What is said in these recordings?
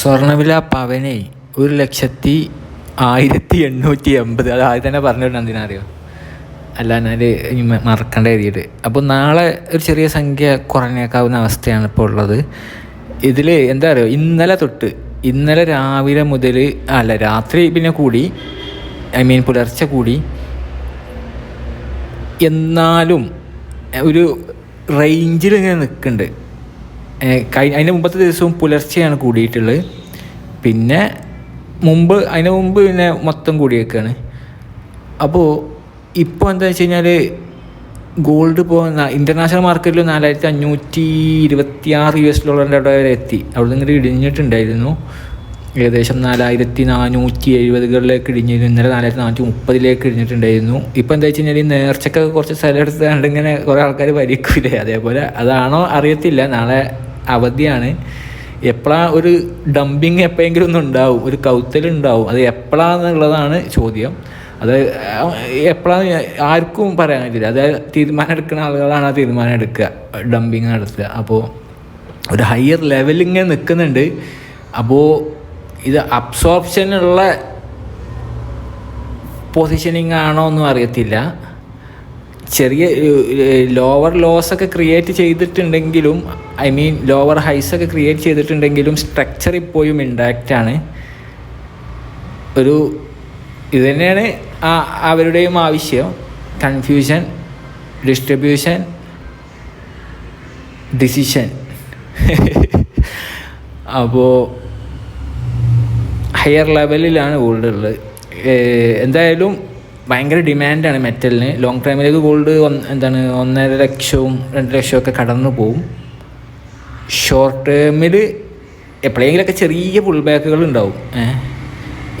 സ്വർണവില പവനെ ഒരു ലക്ഷത്തി ആയിരത്തി എണ്ണൂറ്റി എൺപത്. അത് ആദ്യം തന്നെ പറഞ്ഞിട്ടുണ്ട് എന്തിനറിയോ അല്ല എന്നാൽ ഇനി മറക്കേണ്ട എഴുതിയിട്ട് അപ്പോൾ നാളെ ഒരു ചെറിയ സംഖ്യ കുറഞ്ഞേക്കാവുന്ന അവസ്ഥയാണ് ഇപ്പോൾ ഉള്ളത്. ഇതിൽ എന്താ അറിയോ? ഇന്നലെ തൊട്ട് ഇന്നലെ രാവിലെ മുതൽ അല്ല രാത്രി പിന്നെ കൂടി ഐ മീൻ പുലർച്ചെ കൂടി എന്നാലും ഒരു റേഞ്ചിൽ ഇങ്ങനെ നിൽക്കുന്നുണ്ട് അതിന് മുമ്പത്തെ ദിവസവും പുലർച്ചെയാണ് കൂടിയിട്ടുള്ളത്. പിന്നെ മുമ്പ് അതിന് മുമ്പ് പിന്നെ മൊത്തം കൂടിയേക്കാണ് അപ്പോൾ ഇപ്പോൾ എന്താ വെച്ച് കഴിഞ്ഞാൽ ഗോൾഡ് ഇപ്പോൾ ഇന്റർനാഷണൽ മാർക്കറ്റിൽ നാലായിരത്തി അഞ്ഞൂറ്റി ഇരുപത്തി ആറ് യു എസ് ഡോളറിന്റെ അവിടെ വരെ എത്തി. അവിടെ നിന്ന് ഇടിഞ്ഞിട്ടുണ്ടായിരുന്നു. ഏകദേശം നാലായിരത്തി നാനൂറ്റി എഴുപതുകളിലേക്ക് ഇടിഞ്ഞിരുന്നു. ഇന്നലെ നാലായിരത്തി നാനൂറ്റി മുപ്പതിലേക്ക് ഇടിഞ്ഞിട്ടുണ്ടായിരുന്നു. ഇപ്പോൾ എന്താ വെച്ച് കഴിഞ്ഞാൽ ഈ നേർച്ചക്കൊക്കെ കുറച്ച് സ്ഥലം എടുത്തുകൊണ്ട് ഇങ്ങനെ കുറേ ആൾക്കാർ ഭരിക്കില്ലേ അതേപോലെ അതാണോ അറിയത്തില്ല. നാളെ അവധിയാണ്. എപ്പോഴാ ഒരു ഡംപിങ് എപ്പോഴെങ്കിലും ഒന്നും ഉണ്ടാവും ഒരു കൗത്തലുണ്ടാവും അത് എപ്പോഴാന്നുള്ളതാണ് ചോദ്യം. അത് എപ്പോഴാണ് ആർക്കും പറയാൻ പറ്റില്ല. അത് തീരുമാനം എടുക്കുന്ന ആളുകളാണ് ആ തീരുമാനം എടുക്കുക ഡംപിങ് നടത്തുക. അപ്പോൾ ഒരു ഹയർ ലെവലിൽ ഇങ്ങനെ നിൽക്കുന്നുണ്ട്. അപ്പോൾ ഇത് അബ്സോർപ്ഷനുള്ള പൊസിഷനിങ് ആണോ എന്നും അറിയത്തില്ല. ചെറിയ ലോവർ ലോസ് ഒക്കെ ക്രിയേറ്റ് ചെയ്തിട്ടുണ്ടെങ്കിലും ഐ മീൻ ലോവർ ഹൈസ് ഒക്കെ ക്രിയേറ്റ് ചെയ്തിട്ടുണ്ടെങ്കിലും സ്ട്രക്ചർ ഇപ്പോഴും ആണ്. ഒരു ഇത് തന്നെയാണ് ആ അവരുടെയും ആവശ്യം. കൺഫ്യൂഷൻ ഡിസ്ട്രിബ്യൂഷൻ ഡിസിഷൻ അപ്പോൾ ഹയർ ലെവലിലാണ് ഗോൾഡ് ഉള്ളത്. എന്തായാലും ഭയങ്കര ഡിമാൻഡാണ് മെറ്റലിന് ലോങ് ടൈമിലേക്ക് ഗോൾഡ് എന്താണ് ഒന്നര ലക്ഷവും രണ്ട് ലക്ഷവും ഒക്കെ കടന്നു പോവും. ഷോർട്ട് ടേമിൽ എപ്പോഴെങ്കിലൊക്കെ ചെറിയ പുൾ ബാക്കുകൾ ഉണ്ടാവും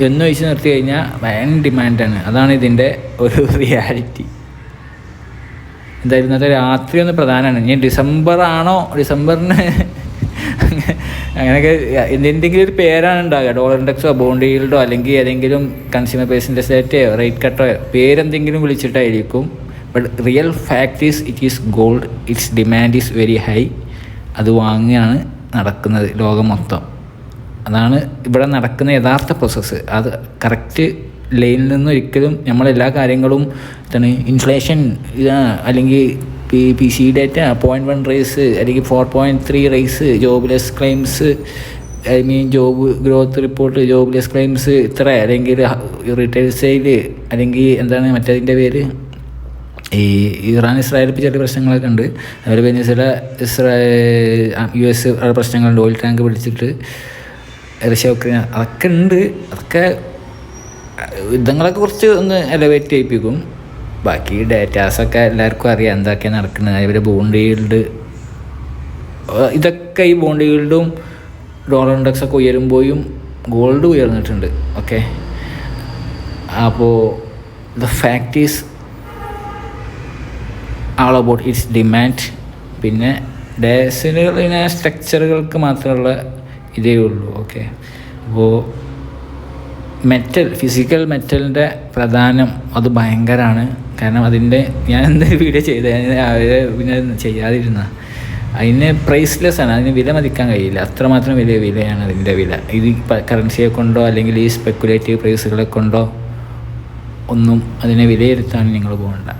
എന്ന് വെച്ച് നിർത്തി കഴിഞ്ഞാൽ ഭയങ്കര ഡിമാൻഡാണ് അതാണ് ഇതിന്റെ ഒരു റിയാലിറ്റി എന്തായാലും ഇന്നത്തെ രാത്രി ഒന്ന് പ്രധാനമാണ്. ഇനി ഡിസംബർ ആണോ? ഡിസംബറിന് അങ്ങനെയൊക്കെ എന്തെങ്കിലും ഒരു പേരാണ് ഉണ്ടാകുക ഡോളർ ഇൻഡെക്സോ ബോണ്ട് ഈൽഡോ അല്ലെങ്കിൽ ഏതെങ്കിലും കൺസ്യൂമർ പേഴ്സിന്റെ സെറ്റോ റേറ്റ് കട്ടോ പേരെന്തെങ്കിലും വിളിച്ചിട്ടായിരിക്കും. But real fact is it is gold its demand is very high അത് വാങ്ങിയാണ് നടക്കുന്നത് ലോകം മൊത്തം. അതാണ് ഇവിടെ നടക്കുന്ന യഥാർത്ഥ പ്രോസസ്സ് അത് കറക്റ്റ് ലൈനിൽ നിന്ന് ഒരിക്കലും നമ്മളെല്ലാ കാര്യങ്ങളും എന്താണ് ഇൻഫ്ലേഷൻ അല്ലെങ്കിൽ P P C data point one rise അല്ലെങ്കിൽ four point three rise jobless claims I mean job growth report jobless claims ഇത്ര അല്ലെങ്കിൽ റിട്ടയർ സെയിൽ അല്ലെങ്കിൽ എന്താണ് മറ്റേതിന്റെ പേര്? ഈ ഇറാൻ ഇസ്രായേൽ ഇപ്പോൾ ചെറിയ പ്രശ്നങ്ങളൊക്കെ ഉണ്ട്. അതുപോലെ വെനിസില ഇസ്രായേൽ യു എസ് പ്രശ്നങ്ങളുണ്ട്. ഓയിൽ ടാങ്ക് പിടിച്ചിട്ട് റഷ്യ ഉക്രൈൻ അതൊക്കെ ഉണ്ട്. അതൊക്കെ യുദ്ധങ്ങളൊക്കെ കുറച്ച് ഒന്ന് എലവേറ്റ് ചെയ്യിപ്പിക്കും. ബാക്കി ഡേറ്റാസൊക്കെ എല്ലാവർക്കും അറിയാം എന്തൊക്കെയാണ് നടക്കുന്നത് ഇവരെ ബോണ്ട് ഈൽഡ് ഇതൊക്കെ ഈ ബോണ്ട് ഈൽഡും ഡോളർ ഇൻഡെക്സൊക്കെ ഉയരുമ്പോഴും ഗോൾഡ് ഉയർന്നിട്ടുണ്ട്. ഓക്കെ അപ്പോൾ the fact is all about its demand പിന്നെ ഡേസിന് സ്ട്രക്ചറുകൾക്ക് മാത്രമുള്ള ഇതേ ഉള്ളൂ. ഓക്കെ അപ്പോൾ മെറ്റൽ ഫിസിക്കൽ മെറ്റലിന്റെ പ്രധാനം അത് ഭയങ്കരമാണ് കാരണം അതിന്റെ ഞാൻ എന്ത് വീഡിയോ ചെയ്ത. അവർ പിന്നെ ചെയ്യാതിരുന്ന. അതിന് പ്രൈസ്ലെസ് ആണ്. അതിന് വില മതിക്കാൻ കഴിയില്ല. അത്രമാത്രം വലിയ വിലയാണ് അതിന്റെ വില. ഇത് കറൻസിയെ കൊണ്ടോ അല്ലെങ്കിൽ ഈ സ്പെക്കുലേറ്റീവ് പ്രൈസുകളെ കൊണ്ടോ ഒന്നും അതിനെ വിലയിരുത്താൻ നിങ്ങൾ പോകണ്ട.